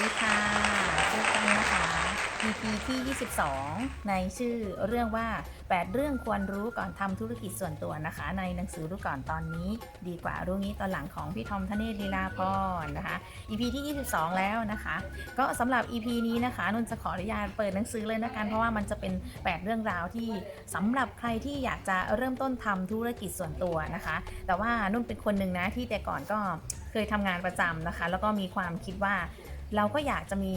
ดีค่ะเจอกันนะคะ EP ที่ 22 ในชื่อเรื่องว่า 8 เรื่องควรรู้ก่อนทำธุรกิจส่วนตัวนะคะ ในหนังสือรู้ก่อนตอนนี้ ดีกว่ารู้งี้ตอนหลังของพี่ทอมทเนศลีลาพรนะคะ EP ที่ 22 แล้วนะคะ ก็สำหรับ EP นี้นะคะนุ่นจะขออนุญาตเปิดหนังสือเลยนะกันเพราะว่ามันจะเป็น 8 เรื่องราวที่สำหรับใครที่อยากจะเริ่มต้นทำธุรกิจส่วนตัวนะคะ แต่ว่านุ่นเป็นคนหนึ่งนะที่แต่ก่อนก็เคยทำงานประจำนะคะ แล้วก็มีความคิดว่า เราก็อยากจะมี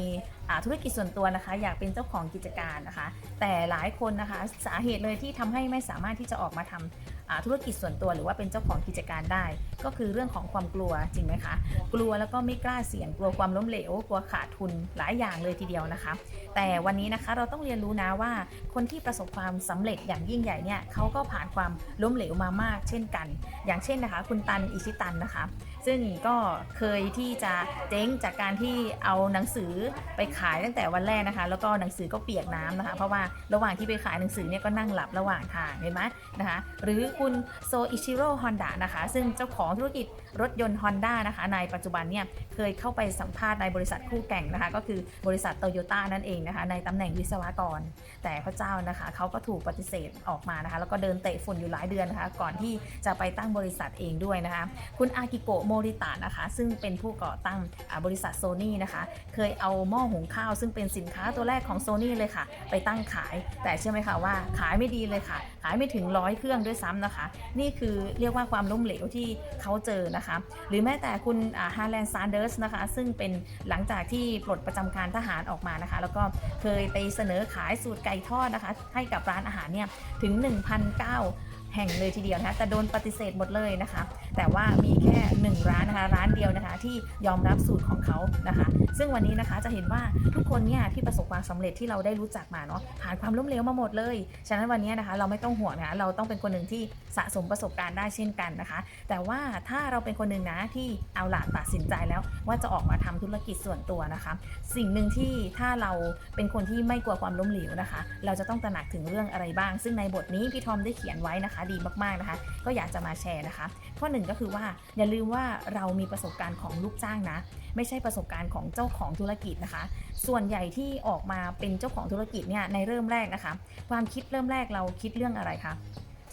ธุรกิจส่วนตัวนะคะ อยากเป็นเจ้าของกิจการนะคะ แต่หลายคนนะคะสาเหตุเลยที่ทำให้ไม่สามารถที่จะออกมาทำอ่าธุรกิจส่วนตัวหรือว่าเป็นเจ้าของกิจการได้ ก็คือเรื่องของความกลัวจริงไหมคะ กลัวแล้วก็ไม่กล้าเสี่ยงกลัวความล้มเหลวกลัวขาดทุนหลายอย่างเลยทีเดียวนะคะ แต่วันนี้นะคะเราต้องเรียนรู้นะว่า คนที่ประสบความสำเร็จอย่างยิ่งใหญ่เนี่ยเขาก็ผ่านความล้มเหลวมามาก เช่นกัน อย่างเช่นนะคะ คุณตันอิชิตันนะคะ ซึ่งก็เคยที่จะเจ๊งจากการที่เอาหนังสือไปขายตั้งแต่วันแรกนะคะ แล้วก็หนังสือก็เปียกน้ำนะคะ เพราะว่าระหว่างที่ไปขายหนังสือเนี่ยก็นั่งหลับระหว่างทางเห็นไหมนะคะ หรือคุณโซอิชิโร่ฮอนดะนะคะ ซึ่งเจ้าของธุรกิจรถยนต์ Honda นะคะ ในปัจจุบันเนี่ยเคยเข้าไปสัมภาษณ์ในบริษัทคู่แข่งนะคะ ก็คือบริษัทโตโยต้านั่นเองนะคะ ในตำแหน่งวิศวกร แต่พระเจ้านะคะเขาก็ถูกปฏิเสธออกมานะคะ แล้วก็เดินเตะฝุ่นอยู่หลายเดือนนะคะ ก่อนที่จะไปตั้งบริษัทเองด้วยนะคะ คุณอากิโกะโมริตะนะคะ ซึ่งเป็นผู้ก่อตั้งบริษัทโซนี่นะคะ เคยเอาหม้อหุงข้าวซึ่งเป็นสินค้าตัวแรกของโซนี่เลยค่ะ ไปตั้งขาย แต่เชื่อไหมคะว่าขายไม่ดีเลยค่ะ ขายไม่ถึงร้อยเครื่องด้วยซ้ำนะคะ นี่คือเรียกว่าความล้มเหลวที่เขาเจอนะคะ หรือแม้แต่คุณฮาร์แลนด์ซานเดอร์สนะคะ ซึ่งเป็นหลังจากที่ปลดประจำการทหารออกมานะคะ แล้วก็เคยไปเสนอขายสูตรไก่ทอดนะคะ ให้กับร้านอาหารเนี่ยถึง 1,009 แห่งเลยทีเดียวนะคะแต่โดนปฏิเสธหมดเลยนะคะ แต่ว่ามีแค่ 1 ร้านนะคะ ร้านเดียวนะคะที่ยอมรับสูตรของเขานะคะ ซึ่งวันนี้นะคะจะเห็นว่าทุกคนเนี่ยที่ประสบความสำเร็จที่เราได้รู้จักมาเนาะผ่านความล้มเหลวมาหมดเลย ฉะนั้นวันนี้นะคะเราไม่ต้องห่วงนะคะเราต้องเป็นคนหนึ่งที่สะสมประสบการณ์ได้เช่นกันนะคะ แต่ว่าถ้าเราเป็นคนหนึ่งนะที่เอาหลานตัดสินใจแล้ว ว่าจะออกมาทำธุรกิจส่วนตัวนะคะ สิ่งหนึ่งที่ถ้าเราเป็นคนที่ไม่กลัวความล้มเหลวนะคะ เราจะต้องตระหนักถึงเรื่องอะไรบ้าง ซึ่งในบทนี้พี่ทอมได้เขียนไว้นะคะดีมากๆนะคะ ก็อยากจะมาแชร์นะคะ ข้อหนึ่งก็คือว่าอย่าลืมว่าเรามีประสบการณ์ของลูกจ้างนะ ไม่ใช่ประสบการณ์ของเจ้าของธุรกิจนะคะ ส่วนใหญ่ที่ออกมาเป็นเจ้าของธุรกิจเนี่ยในเริ่มแรกนะคะ ความคิดเริ่มแรกเราคิดเรื่องอะไรคะ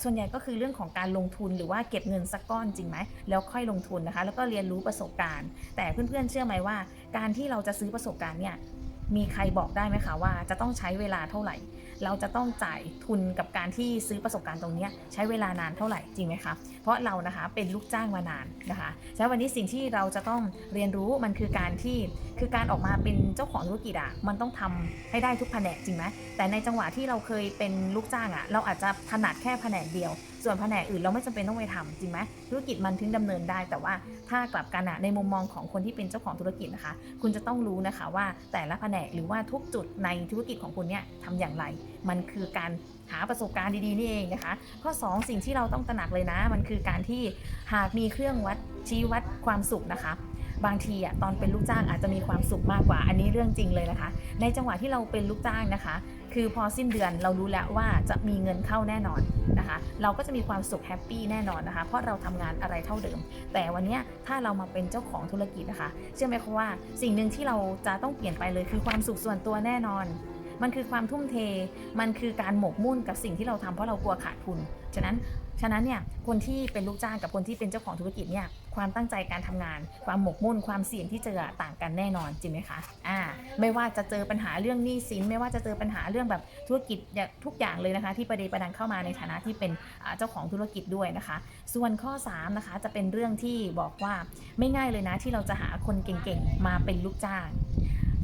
ส่วนใหญ่ก็คือเรื่องของการลงทุนหรือว่าเก็บเงินสักก้อนจริงไหมแล้วค่อยลงทุนนะคะ แล้วก็เรียนรู้ประสบการณ์ แต่เพื่อนๆเชื่อไหมว่า การที่เราจะซื้อประสบการณ์เนี่ย มีใครบอกได้ไหมคะว่าจะต้องใช้เวลาเท่าไหร่ เราจะต้องจ่ายทุนกับการที่ซื้อประสบการณ์ตรงนี้ใช้เวลานานเท่าไหร่จริงไหมคะ เพราะเรานะคะเป็นลูกจ้างมานานนะคะฉะนั้นวันนี้สิ่งที่เราจะต้องเรียนรู้มันคือการที่คือการออกมาเป็นเจ้าของธุรกิจอะมันต้องทำให้ได้ทุกแผนกจริงไหมแต่ในจังหวะที่เราเคยเป็นลูกจ้างอะเราอาจจะถนัดแค่แผนกเดียว ส่วนแผนกอื่นเราไม่จำเป็นต้องไปทำจริงไหมธุรกิจมันถึงดำเนินได้ แต่ว่าถ้ากลับกันอะในมุมมองของคนที่เป็นเจ้าของธุรกิจนะคะ คุณจะต้องรู้นะคะว่าแต่ละแผนกหรือว่าทุกจุดในธุรกิจของคุณเนี่ยทำอย่างไร มันคือการหาประสบการณ์ดีๆนี่เองนะคะ ข้อ 2 สิ่งที่เราต้องตระหนักเลยนะ มันคือการที่หากมีเครื่องวัดชี้วัดความสุขนะคะบางทีอะตอนเป็นลูกจ้างอาจจะมีความสุขมากกว่า อันนี้เรื่องจริงเลยนะคะ ในจังหวะที่เราเป็นลูกจ้างนะคะ คือพอสิ้นเดือนเรารู้แล้วว่าจะมีเงินเข้าแน่นอนนะคะ เราก็จะมีความสุขแฮปปี้แน่นอนนะคะ เพราะเราทำงานอะไรเท่าเดิม แต่วันนี้ถ้าเรามาเป็นเจ้าของธุรกิจนะคะ เชื่อไหมคะว่าสิ่งหนึ่งที่เราจะต้องเปลี่ยนไปเลยคือความสุขส่วนตัวแน่นอน มันคือความทุ่มเท มันคือการหมกมุ่นกับสิ่งที่เราทำเพราะเรากลัวขาดทุน ฉะนั้นฉะนั้นเนี่ยคนที่เป็นลูกจ้างกับคนที่เป็นเจ้าของธุรกิจเนี่ยความตั้งใจการทำงาน ความหมกมุ่นความเสี่ยงที่เจอต่างกันแน่นอนจริงไหมคะอ่าไม่ว่าจะเจอปัญหาเรื่องหนี้สิน ไม่ว่าจะเจอปัญหาเรื่องแบบธุรกิจทุกอย่างเลยนะคะ ที่ประเดประดังเข้ามาในฐานะที่เป็นเจ้าของธุรกิจด้วยนะคะ ส่วนข้อ3นะคะจะเป็นเรื่องที่บอกว่าไม่ง่ายเลยนะที่เราจะหาคนเก่งๆมาเป็นลูกจ้าง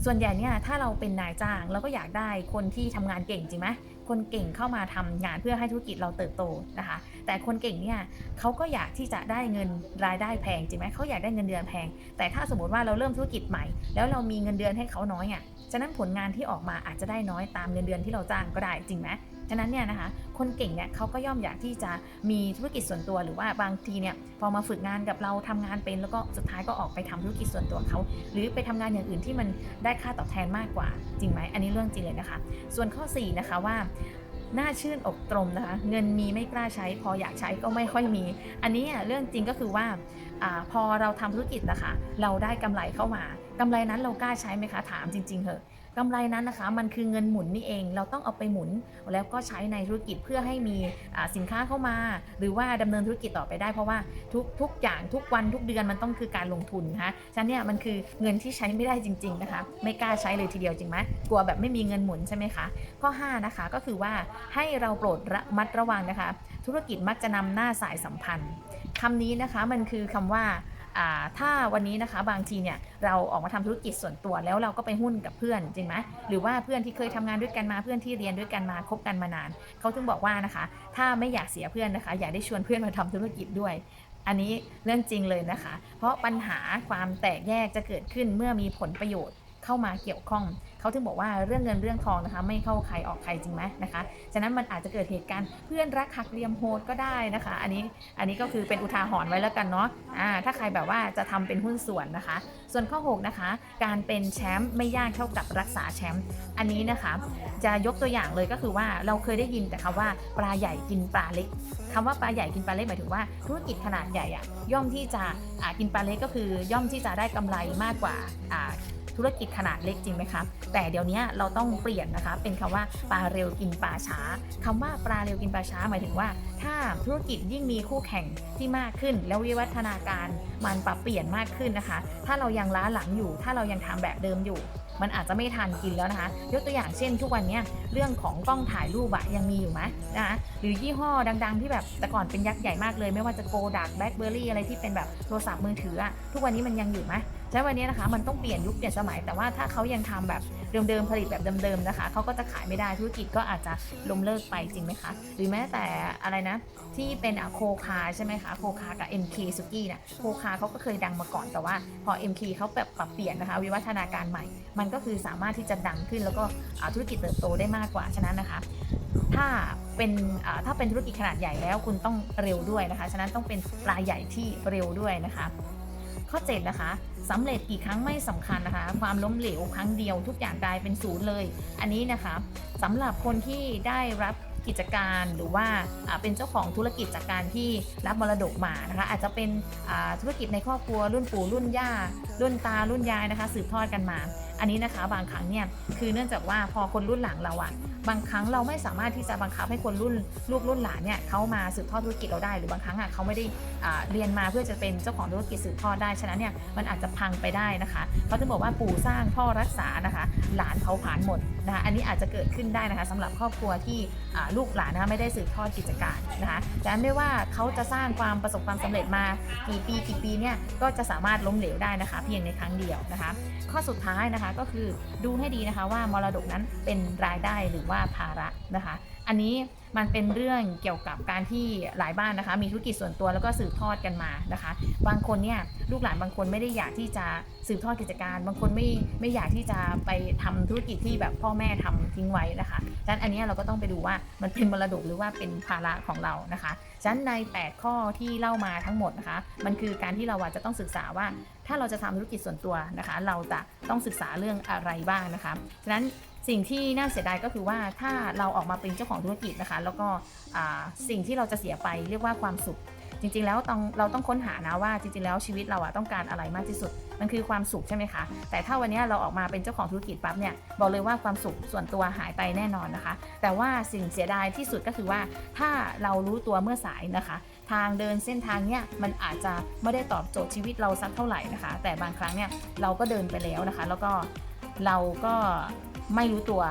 ส่วนใหญ่เนี่ยถ้าเราเป็นนายจ้างเราก็อยากได้คนที่ทำงานเก่งจริงไหม คนเก่งเข้ามาทำงานเพื่อให้ธุรกิจเราเติบโตนะคะ แต่คนเก่งเนี่ยเขาก็อยากที่จะได้เงินรายได้แพงจริงไหมเขาอยากได้เงินเดือนแพง แต่ถ้าสมมติว่าเราเริ่มธุรกิจใหม่ แล้วเรามีเงินเดือนให้เขาน้อยอะฉะนั้นผลงานที่ออกมาอาจจะได้น้อยตามเงินเดือนที่เราจ้างก็ได้จริงไหมฉะนั้นเนี่ยนะคะ คนเก่งเนี่ยเขาก็ย่อมอยากที่จะมีธุรกิจส่วนตัวหรือว่าบางทีเนี่ยพอมาฝึกงานกับเราทำงานเป็น แล้วก็สุดท้ายก็ออกไปทำธุรกิจส่วนตัวเขาหรือไปทำงานอย่างอื่นที่มันได้ค่าตอบแทนมากกว่า จริงไหมอันนี้เรื่องจริงเลยนะคะ ส่วนข้อ 4 นะคะว่าน่าชื่นอกตรมนะคะ เงินมีไม่กล้าใช้ พออยากใช้ก็ไม่ค่อยมี อันนี้อะเรื่องจริงก็คือว่าอาพอเราทำธุรกิจนะคะ เราได้กำไรเข้ามากำไรนั้นเรากล้าใช้ไหมคะถามจริง ๆเหอะ กำไรนั้นนะคะ มันคือเงินหมุนนี่เอง เราต้องเอาไปหมุน แล้วก็ใช้ในธุรกิจเพื่อให้มีสินค้าเข้ามา หรือว่าดำเนินธุรกิจต่อไปได้เพราะว่าทุกทุกอย่างทุกวันทุกเดือนมันต้องคือการลงทุนนะคะฉะนั้นเนี่ยมันคือเงินที่ใช้ไม่ได้จริง ๆนะคะ ไม่กล้าใช้เลยทีเดียวจริงไหมกลัวแบบไม่มีเงินหมุนใช่ไหมคะข้อ5นะคะก็คือว่าให้เราโปรดระมัดระวังนะคะ ธุรกิจมักจะนำหน้าสายสัมพันธ์คำนี้นะคะมันคือคำว่าอ่า ถ้าวันนี้นะคะบางทีเนี่ยเราออกมาทำธุรกิจส่วนตัวแล้วเราก็ไปหุ้นกับเพื่อนจริงไหมหรือว่าเพื่อนที่เคยทำงานด้วยกันมาเพื่อนที่เรียนด้วยกันมาคบกันมานานเขาถึงบอกว่านะคะ ถ้าไม่อยากเสียเพื่อนนะคะ อย่าได้ชวนเพื่อนมาทำธุรกิจด้วยอันนี้เรื่องจริงเลยนะคะ เพราะปัญหาความแตกแยกจะเกิดขึ้นเมื่อมีผลประโยชน์เข้ามาเกี่ยวข้อง เขาถึงบอกว่าเรื่องเงินเรื่องทองนะคะ ไม่เข้าใครออกใครจริงไหมนะคะฉะนั้นมันอาจจะเกิดเหตุการณ์เพื่อนรักหักเหลี่ยมโหดก็ได้นะคะ อันนี้อันนี้ก็คือเป็นอุทาหรณ์ไว้แล้วกันเนาะอ่าถ้าใครแบบว่าจะทำเป็นหุ้นส่วนนะคะ ส่วนข้อ 6 นะคะ การเป็นแชมป์ไม่ยากเท่ากับรักษาแชมป์อันนี้นะคะ จะยกตัวอย่างเลยก็คือว่าเราเคยได้ยินแต่คำว่าปลาใหญ่กินปลาเล็กคำว่าปลาใหญ่กินปลาเล็กหมายถึงว่าธุรกิจขนาดใหญ่อะย่อมที่จะกินปลาเล็กก็คือย่อมที่จะได้กำไรมากกว่า ธุรกิจขนาดเล็กจริงไหมคะแต่เดี๋ยวนี้เราต้องเปลี่ยนนะคะเป็นคำว่าปลาเร็วกินปลาช้าคำว่าปลาเร็วกินปลาช้าหมายถึงว่า ถ้าธุรกิจยิ่งมีคู่แข่งที่มากขึ้น แล้ววิวัฒนาการมันปรับเปลี่ยนมากขึ้นนะคะ ถ้าเรายังล้าหลังอยู่ ถ้าเรายังทำแบบเดิมอยู่มันอาจจะไม่ทันกินแล้วนะคะ ยกตัวอย่างเช่น ทุกวันนี้เรื่องของกล้องถ่ายรูปอะยังมีอยู่ไหมนะคะหรือยี่ห้อดังๆ ที่แบบแต่ก่อนเป็นยักษ์ใหญ่มากเลย ไม่ว่าจะโกดักแบล็คเบอร์รี่อะไรที่เป็นแบบโทรศัพท์มือถืออะทุกวันนี้มันยังอยู่ไหม ใช้วันนี้นะคะมันต้องเปลี่ยนยุคเปลี่ยนสมัย แต่ว่าถ้าเขายังทำแบบเดิมๆผลิตแบบเดิมๆนะคะเขาก็จะขายไม่ได้ธุรกิจก็อาจจะล้มเลิกไปจริงไหมคะ หรือแม้แต่อะไรนะที่เป็นอะโคคาใช่ไหมคะโคคากับ MK สุกี้เนี่ยโคคาเขาก็เคยดังมาก่อนแต่ว่าพอ MK เขาแบบปรับเปลี่ยนนะคะ วิวัฒนาการใหม่ มันก็คือสามารถที่จะดังขึ้นแล้วก็ธุรกิจเติบโตได้มากกว่าฉะนั้นนะคะถ้าเป็นถ้าเป็นธุรกิจขนาดใหญ่แล้วคุณต้องเร็วด้วยนะคะ ฉะนั้นต้องเป็นปลาใหญ่ที่เร็วด้วยนะคะ ข้อ 7 นะคะสำเร็จกี่ครั้งไม่สำคัญนะคะ ความล้มเหลวครั้งเดียวทุกอย่างกลายเป็นศูนย์เลย อันนี้นะคะสำหรับคนที่ได้รับกิจการหรือว่าเป็นเจ้าของธุรกิจจากการที่รับมรดกมานะคะ อาจจะเป็นธุรกิจในครอบครัวรุ่นปู่รุ่นย่า รุ่นตารุ่นยายนะคะ สืบทอดกันมา อันนี้นะคะบางครั้งเนี่ยคือเนื่องจากว่าพอคนรุ่นหลังเราอะบางครั้งเราไม่สามารถที่จะบังคับให้คนรุ่นลูกรุ่นหลานเนี่ยเขามาสืบทอดธุรกิจเราได้ หรือบางครั้งอะเขาไม่ได้เรียนมาเพื่อจะเป็นเจ้าของธุรกิจสืบทอดได้ฉะนั้นเนี่ยมันอาจจะพังไปได้นะคะเขาจะบอกว่าปู่สร้างพ่อรักษานะคะ หลานเผาผลาญหมดนะคะอันนี้อาจจะเกิดขึ้นได้นะคะสำหรับครอบครัวที่ลูกหลานนะคะไม่ได้สืบทอดกิจการนะคะดังนั้นไม่ว่าเขาจะสร้างความประสบความสำเร็จมากี่ปีกี่ปีเนี่ยก็จะสามารถล้มเหลวได้นะคะ เพียงในครั้งเดียวนะคะ ข้อสุดท้ายนะคะก็คือดูให้ดีนะคะว่ามรดกนั้นเป็นรายได้หรือว่าภาระนะคะ อันนี้มันเป็นเรื่องเกี่ยวกับการที่หลายบ้านนะคะ มีธุรกิจส่วนตัวแล้วก็สืบทอดกันมานะคะ บางคนเนี่ยลูกหลานบางคนไม่ได้อยากที่จะสืบทอดกิจการ บางคนไม่ไม่อยากที่จะไปทำธุรกิจที่แบบพ่อแม่ทำทิ้งไว้นะคะฉะนั้นอันนี้เราก็ต้องไปดูว่ามันเป็นมรดกหรือว่าเป็นภาระของเรานะคะฉะนั้นใน 8 ข้อที่เล่ามาทั้งหมดนะคะ มันคือการที่เราอาจจะต้องศึกษาว่า ถ้าเราจะทำธุรกิจส่วนตัวนะคะ เราจะต้องศึกษาเรื่องอะไรบ้างนะคะฉะนั้น สิ่งที่น่าเสียดายก็คือว่าถ้าเราออกมาเป็นเจ้าของธุรกิจนะคะ แล้วก็สิ่งที่เราจะเสียไปเรียกว่าความสุข จริง ๆ แล้วต้องเราต้องค้นหานะว่าจริง ๆ แล้วชีวิตเราอะต้องการอะไรมากที่สุด มันคือความสุขใช่ไหมคะ แต่ถ้าวันนี้เราออกมาเป็นเจ้าของธุรกิจปั๊บเนี่ยบอกเลยว่าความสุขส่วนตัวหายไปแน่นอนนะคะ แต่ว่าสิ่งเสียดายที่สุดก็คือว่าถ้าเรารู้ตัวเมื่อสายนะคะทางเดินเส้นทางเนี่ยมันอาจจะไม่ได้ตอบโจทย์ชีวิตเราสักเท่าไหร่นะคะ แต่บางครั้งเนี่ยเราก็เดินไปแล้วนะคะ แล้วก็เราก็ ไม่รู้ตัว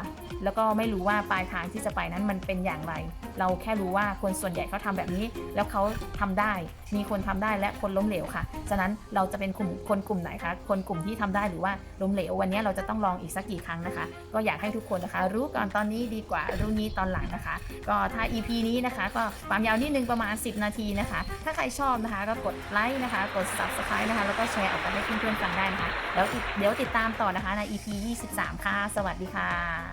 แล้วก็ไม่รู้ว่าปลายทางที่จะไปนั้นมันเป็นอย่างไร เราแค่รู้ว่าคนส่วนใหญ่เขาทำแบบนี้ แล้วเขาทำได้ มีคนทำได้และคนล้มเหลวค่ะ ฉะนั้นเราจะเป็นกลุ่มคนกลุ่มไหนคะ คนกลุ่มที่ทำได้หรือว่าล้มเหลววันนี้เราจะต้องลองอีกสักกี่ครั้งนะคะ ก็อยากให้ทุกคนนะคะ รู้ก่อนตอนนี้ดีกว่ารู้นี้ตอนหลังนะคะ ก็ถ้า EP นี้นะคะ ก็ความยาวนิดนึงประมาณ 10 นาทีนะคะ ถ้าใครชอบนะคะก็กดไลค์นะคะ กด subscribe นะคะ แล้วก็แชร์ออกไปให้เพื่อนๆฟังได้นะคะ แล้วเดี๋ยวติดตามต่อนะคะใน EP 23 ค่ะ สวัสดีค่ะ